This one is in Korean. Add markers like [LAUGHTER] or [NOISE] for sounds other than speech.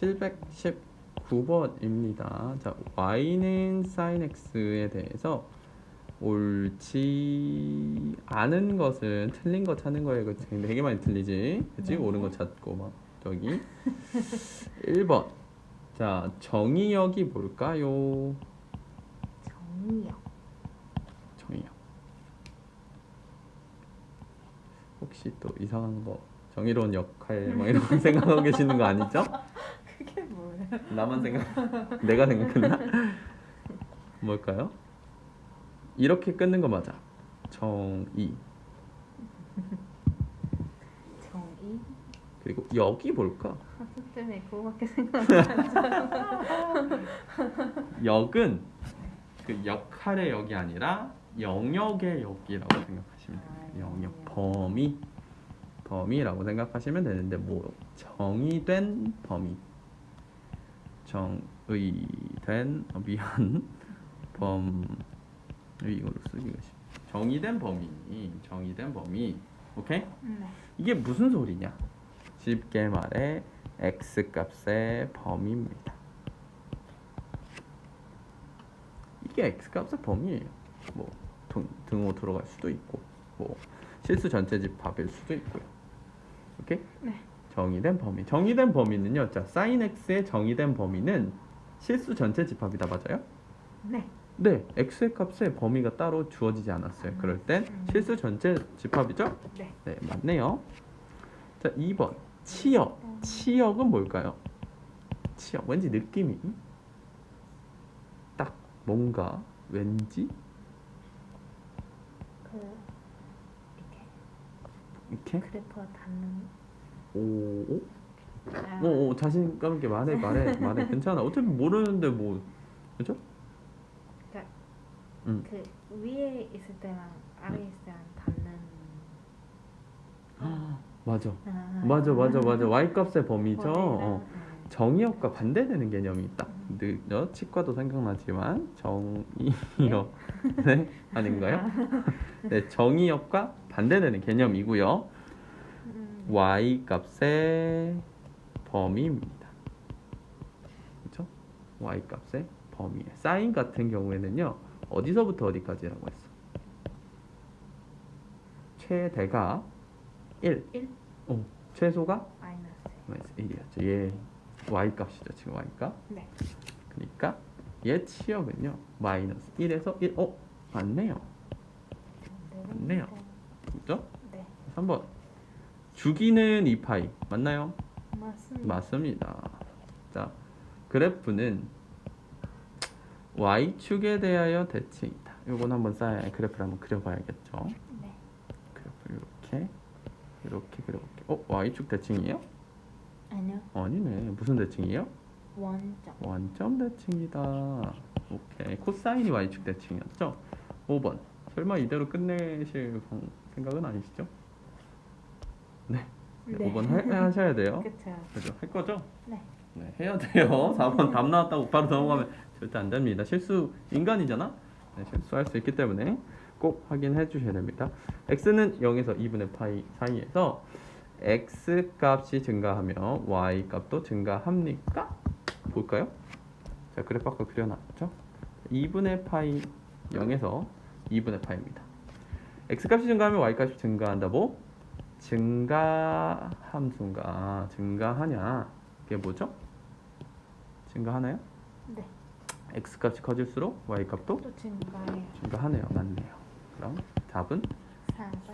719번입니다. 자, y는 sin x에 대해서 옳지 않은 것은 틀린 거 찾는 거예요. 그치? 되게 많이 틀리지. 그치? 네. 옳은 거 찾고 막 저기 1번. 자, 정의역이 뭘까요? 정이요. 정의역. 혹시 또 이상한 거 정의로운 역할 뭐 이런 거 생각하고 계시는 거 아니죠? 나만 생각 [LAUGHS] 내가 생각했나? [LAUGHS] 뭘까요? 이렇게 끊는 거 맞아. 정의 정이? 그리고 역이 뭘까? 학교 때문에 그거밖에 생각 안 나. 역은 그 역할의 역이 아니라 영역의 역이라고 생각하시면 됩니다. 아, 영역 영역. 범위 범위라고 생각하시면 되는데 뭐 정의된 범위 정의된 어, 미안 [LAUGHS] 범의로 쓰기가 쉽 정의된 범위 정의된 범위. 오케이? 네. 이게 무슨 소리냐? 쉽게 말해 x 값의 범위입니다. 이게 x 값의 범위예요. 뭐 등, 등호 들어갈 수도 있고 뭐 실수 전체 집합일 수도 있고요. 오케이? 네. 정의된 범위 정의된 범위는요 자 sin x의 정의된 범위는 실수 전체 집합이다 맞아요? 네. 네 x의 값의 범위가 따로 주어지지 않았어요 그럴 땐 음. 실수 전체 집합이죠? 네. 네, 맞네요. 자, 2번. 치역. 치역은 뭘까요? 치역. 왠지 느낌이 딱 뭔가 왠지 그 이렇게 이렇게 그래프가 닿는. 오, 오, 아, 오, 오 자신감 있게 말해, 말해, [LAUGHS] 말해. 괜찮아. 어차피 모르는데 뭐, 그죠? 그러니까 음. 그 위에 있을 때랑 아래 있을 때랑 닿는. [GASPS] 맞아, 아, 맞아, 맞아, 맞아. [LAUGHS] y 값의 범위죠. 어. 네. 정의역과 반대되는 개념이 있다. 늘 치과도 생각나지만 정의역 네 [LAUGHS] 아닌가요? 네 정의역과 반대되는 개념이고요. 음, y 값의 범위입니다. 그렇죠? y 값의 범위. 사인 같은 경우에는요 어디서부터 어디까지라고 했어? 최대가 1. 일? 어, 최소가 마이너스. 마이너스 1이었죠. 얘 y 값이죠. 지금 y 값. 네. 그러니까 얘 치역은요. 마이너스 1에서 1. 어? 맞네요. 맞네요. 그죠? 네. 3번. 주기는 2파이. 맞나요? 맞습니다. 맞습니다. 자, 그래프는 y축에 대하여 대칭이다. 요건 한번 쌓아야 그래프를 한번 그려봐야겠죠. 네. 그래프 이렇게 이렇게 그려볼게요. 어? y축 대칭이에요? 아니요. 아니네. 무슨 대칭이에요? 원점. 원점 대칭이다. 오케이. 코사인이 y축 대칭이었죠? 5번. 설마 이대로 끝내실 방- 생각은 아니시죠? 네. 네. 5번 하, 하셔야 돼요. [LAUGHS] 그쵸. 그죠? 할 거죠? 네. 네, 해야 돼요. [LAUGHS] 4번 답 나왔다고 바로 넘어가면 절대 안 됩니다. 실수 인간이잖아. 네, 실수할 수 있기 때문에 꼭 확인해 주셔야 됩니다. x는 0에서 2분의 파이 사이에서 x 값이 증가하면 y 값도 증가합니까? 볼까요? 자, 그래프 아까 그려놨죠? 2분의 파이 0에서 2분의 파이입니다. x 값이 증가하면 y 값이 증가한다. 뭐? 증가 함수인가 증가하냐? 그게 뭐죠? 증가하나요? 네. x 값이 커질수록 y 값도 또 증가해요. 증가하네요. 맞네요. 그럼 답은 4번.